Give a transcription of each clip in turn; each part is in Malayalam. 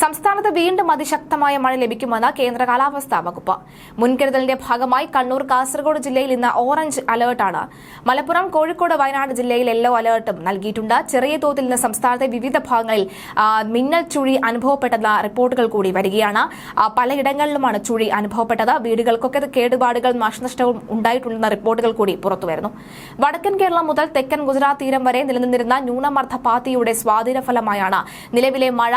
സംസ്ഥാനത്ത് വീണ്ടും അതിശക്തമായ മഴ ലഭിക്കുമെന്ന് കേന്ദ്ര കാലാവസ്ഥാ വകുപ്പ്. മുൻകരുതലിന്റെ ഭാഗമായി കണ്ണൂർ കാസർഗോഡ് ജില്ലയിൽ ഇന്ന് ഓറഞ്ച് അലർട്ടാണ്. മലപ്പുറം കോഴിക്കോട് വയനാട് ജില്ലയിൽ യെല്ലോ അലർട്ടും നൽകിയിട്ടുണ്ട്. ചെറിയ തോതിൽ ഇന്ന് സംസ്ഥാനത്തെ വിവിധ ഭാഗങ്ങളിൽ മിന്നൽ ചുഴി അനുഭവപ്പെട്ടെന്ന റിപ്പോർട്ടുകൾ കൂടി വരികയാണ്. പലയിടങ്ങളിലുമാണ് ചുഴി അനുഭവപ്പെട്ടത്. വീടുകൾക്കൊക്കെ കേടുപാടുകൾ നാശനഷ്ടവും ഉണ്ടായിട്ടുണ്ടെന്ന റിപ്പോർട്ടുകൾ കൂടി പുറത്തുവരുന്നു വടക്കൻ കേരളം മുതൽ തെക്കൻ ഗുജറാത്ത് തീരം വരെ നിലനിന്നിരുന്ന ന്യൂനമർദ്ദ പാത്തിയുടെ സ്വാധീന ഫലമായാണ് നിലവിലെ മഴ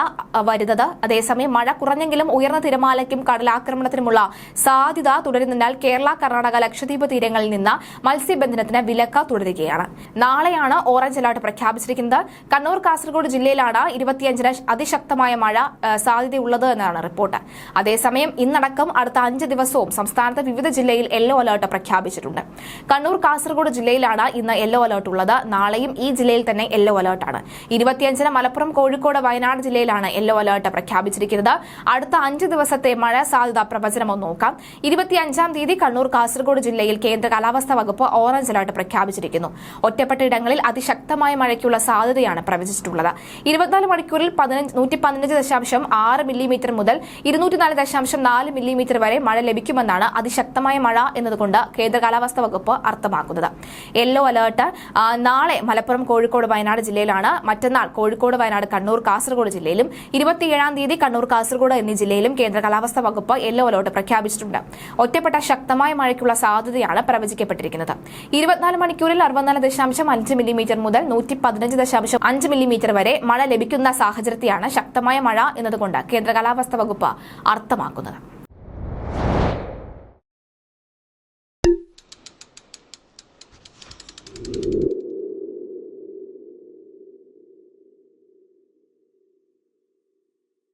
വരുന്നത്. അതേസമയം മഴ കുറഞ്ഞെങ്കിലും ഉയർന്ന തിരമാലയ്ക്കും കടലാക്രമണത്തിനുമുള്ള സാധ്യത തുടരുന്നതിനാൽ കേരള കർണാടക ലക്ഷദ്വീപ് തീരങ്ങളിൽ നിന്ന് മത്സ്യബന്ധനത്തിന് വിലക്ക് തുടരുകയാണ്. നാളെയാണ് ഓറഞ്ച് അലർട്ട് പ്രഖ്യാപിച്ചിരിക്കുന്നത്. കണ്ണൂർ കാസർഗോഡ് ജില്ലയിലാണ് ഇരുപത്തിയഞ്ചിന് അതിശക്തമായ മഴ സാധ്യതയുള്ളത് എന്നാണ് റിപ്പോർട്ട്. അതേസമയം ഇന്നടക്കം അടുത്ത അഞ്ച് ദിവസവും സംസ്ഥാനത്ത് വിവിധ ജില്ലയിൽ യെല്ലോ അലർട്ട് പ്രഖ്യാപിച്ചിട്ടുണ്ട്. കണ്ണൂർ കാസർഗോഡ് ജില്ലയിലാണ് ഇന്ന് യെല്ലോ അലർട്ട് ഉള്ളത്. നാളെയും ഈ ജില്ലയിൽ തന്നെ യെല്ലോ അലർട്ടാണ്. ഇരുപത്തിയഞ്ചിന് മലപ്പുറം കോഴിക്കോട് വയനാട് ജില്ലയിലാണ് യെല്ലോ അലർട്ട് പ്രഖ്യാപിച്ചിരിക്കുന്നത്. അടുത്ത അഞ്ച് ദിവസത്തെ മഴ സാധ്യത പ്രവചനം നോക്കാം. ഇരുപത്തിയഞ്ചാം തീയതി കണ്ണൂർ കാസർഗോഡ് ജില്ലയിൽ കേന്ദ്ര കാലാവസ്ഥാ വകുപ്പ് ഓറഞ്ച് അലർട്ട് പ്രഖ്യാപിച്ചിരിക്കുന്നു. ഒറ്റപ്പെട്ട ഇടങ്ങളിൽ അതിശക്തമായ മഴയ്ക്കുള്ള സാധ്യതയാണ് പ്രവചിച്ചിട്ടുള്ളത്. ഇരുപത്തിനാല് മണിക്കൂറിൽ നൂറ്റി പതിനഞ്ച് ദശാംശം ആറ് മില്ലിമീറ്റർ മുതൽ ഇരുന്നൂറ്റിനാല് ദശാംശം നാല് മില്ലിമീറ്റർ വരെ മഴ ലഭിക്കുമെന്നാണ് അതിശക്തമായ മഴ എന്നതുകൊണ്ട് കേന്ദ്ര കാലാവസ്ഥാ വകുപ്പ് അർത്ഥമാക്കുന്നത്. യെല്ലോ അലേർട്ട് നാളെ മലപ്പുറം കോഴിക്കോട് വയനാട് ജില്ലയിലാണ്. മറ്റന്നാൾ കോഴിക്കോട് വയനാട് കണ്ണൂർ കാസർഗോഡ് ജില്ലയിലും ഇരുപത്തിയേഴാം തീയതി കണ്ണൂർ കാസർഗോഡ് എന്നീ ജില്ലയിലും കേന്ദ്ര കാലാവസ്ഥാ വകുപ്പ് യെല്ലോ അലർട്ട് പ്രഖ്യാപിച്ചിട്ടുണ്ട്. ഒറ്റപ്പെട്ട ശക്തമായ മഴയ്ക്കുള്ള സാധ്യതയാണ് പ്രവചിക്കപ്പെട്ടിരിക്കുന്നത്. ഇരുപത്തിനാല് മണിക്കൂറിൽ അറുപത്തിനാല് ദശാംശം അഞ്ച് മില്ലിമീറ്റർ മുതൽ നൂറ്റി പതിനഞ്ച് ദശാംശം അഞ്ച് മില്ലിമീറ്റർ വരെ മഴ ലഭിക്കുന്ന സാഹചര്യത്തെയാണ് ശക്തമായ മഴ എന്നതുകൊണ്ട് കേന്ദ്ര കാലാവസ്ഥാ വകുപ്പ് അർത്ഥമാക്കുന്നത്.